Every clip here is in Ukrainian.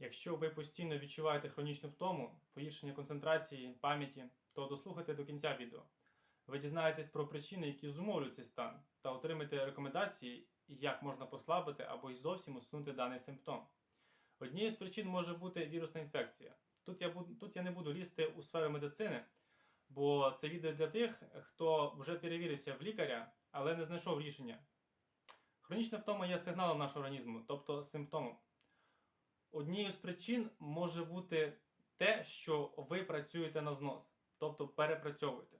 Якщо ви постійно відчуваєте хронічну втому, погіршення концентрації, пам'яті, то дослухайте до кінця відео. Ви дізнаєтесь про причини, які зумовлюють цей стан, та отримаєте рекомендації, як можна послабити або й зовсім усунути даний симптом. Однією з причин може бути вірусна інфекція. Тут я, буду, тут я не буду лізти у сферу медицини, бо це відео для тих, хто вже перевірився в лікаря, але не знайшов рішення. Хронічна втома є сигналом нашого організму, тобто симптомом. Однією з причин може бути те, що ви працюєте на знос, тобто перепрацьовуєте.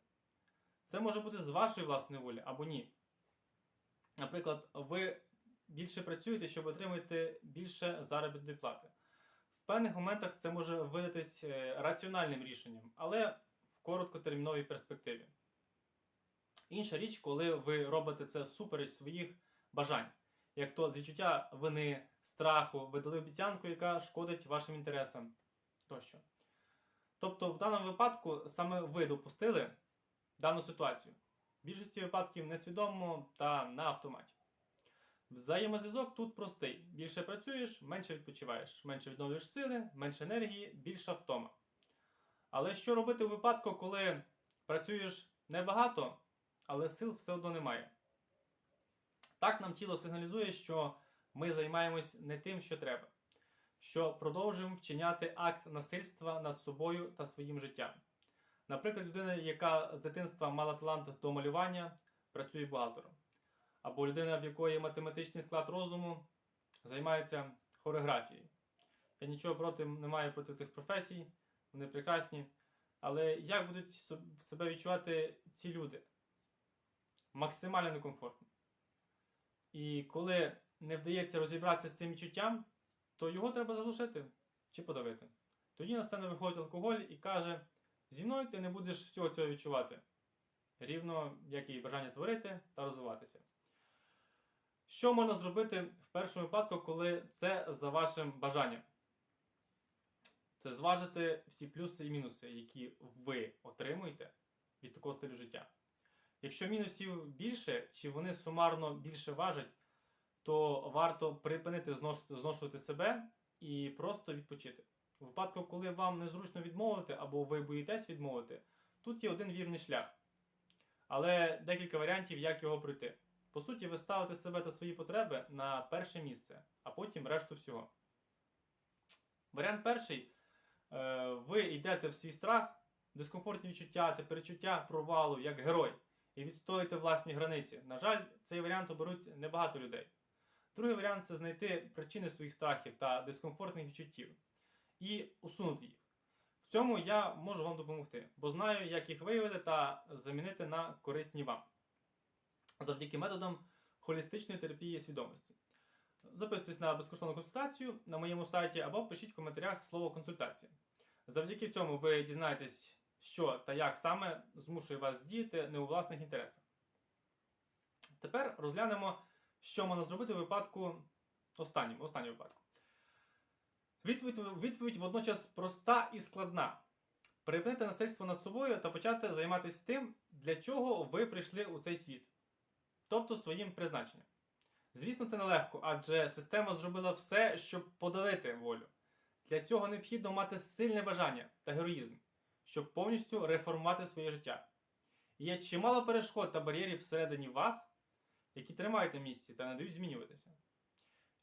Це може бути з вашої власної волі або ні. Наприклад, ви більше працюєте, щоб отримати більше заробітної плати. В певних моментах це може видатись е, раціональним рішенням, але в короткотерміновій перспективі. Інша річ, коли ви робите це всупереч своїх бажань, як то з відчуття вини, страху, ви дали обіцянку, яка шкодить вашим інтересам тощо. Тобто, в даному випадку саме ви допустили дану ситуацію. В більшості випадків несвідомо та на автоматі. Взаємозв'язок тут простий: більше працюєш, менше відпочиваєш, менше відновлюєш сили, менше енергії, більша втома. Але що робити у випадку, коли працюєш небагато, але сил все одно немає? Так нам тіло сигналізує, що ми займаємось не тим, що треба, що продовжуємо вчиняти акт насильства над собою та своїм життям. Наприклад, людина, яка з дитинства мала талант до малювання, працює бухгалтером. Або людина, в якої математичний склад розуму, займається хореографією. Я нічого проти не маю проти цих професій, вони прекрасні. Але як будуть себе відчувати ці люди? Максимально некомфортно. І коли не вдається розібратися з цим відчуттям, то його треба заглушити чи подавити. Тоді на сцену виходить алкоголь і каже: зі мною ти не будеш всього цього відчувати. Рівно як і бажання творити та розвиватися. Що можна зробити в першому випадку, коли це за вашим бажанням? Це зважити всі плюси і мінуси, які ви отримуєте від такого стилю життя. Якщо мінусів більше, чи вони сумарно більше важать, то варто припинити зношувати, себе і просто відпочити. У випадку, коли вам незручно відмовити або ви боїтесь відмовити, тут є один вірний шлях. Але декілька варіантів, як його пройти. По суті, ви ставите себе та свої потреби на перше місце, а потім решту всього. Варіант перший. Е, Ви йдете в свій страх, дискомфортні відчуття та перечуття провалу як герой і відстоїте власні границі. На жаль, цей варіант оберуть небагато людей. Другий варіант це знайти причини своїх страхів та дискомфортних відчуттів і усунути їх. В цьому я можу вам допомогти, бо знаю, як їх виявити та замінити на корисні вам завдяки методам холістичної терапії свідомості. Записуйтесь на безкоштовну консультацію на моєму сайті або пишіть в коментарях слово консультація. Завдяки цьому ви дізнаєтесь, що та як саме змушує вас діяти не у власних інтересах. Тепер розглянемо, що можна зробити в випадку останньому, останньому випадку. Відповідь, відповідь водночас проста і складна. Припинити насильство над собою та почати займатися тим, для чого ви прийшли у цей світ, тобто своїм призначенням. Звісно, це нелегко, адже система зробила все, щоб подавити волю. Для цього необхідно мати сильне бажання та героїзм, щоб повністю реформувати своє життя. Є чимало перешкод та бар'єрів всередині вас, які тримають на місці та не дають змінюватися.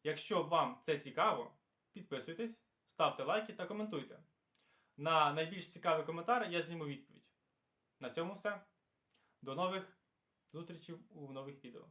Якщо вам це цікаво, підписуйтесь, ставте лайки та коментуйте. На найбільш цікавий коментар я зніму відповідь. На цьому все. До нових зустрічей у нових відео.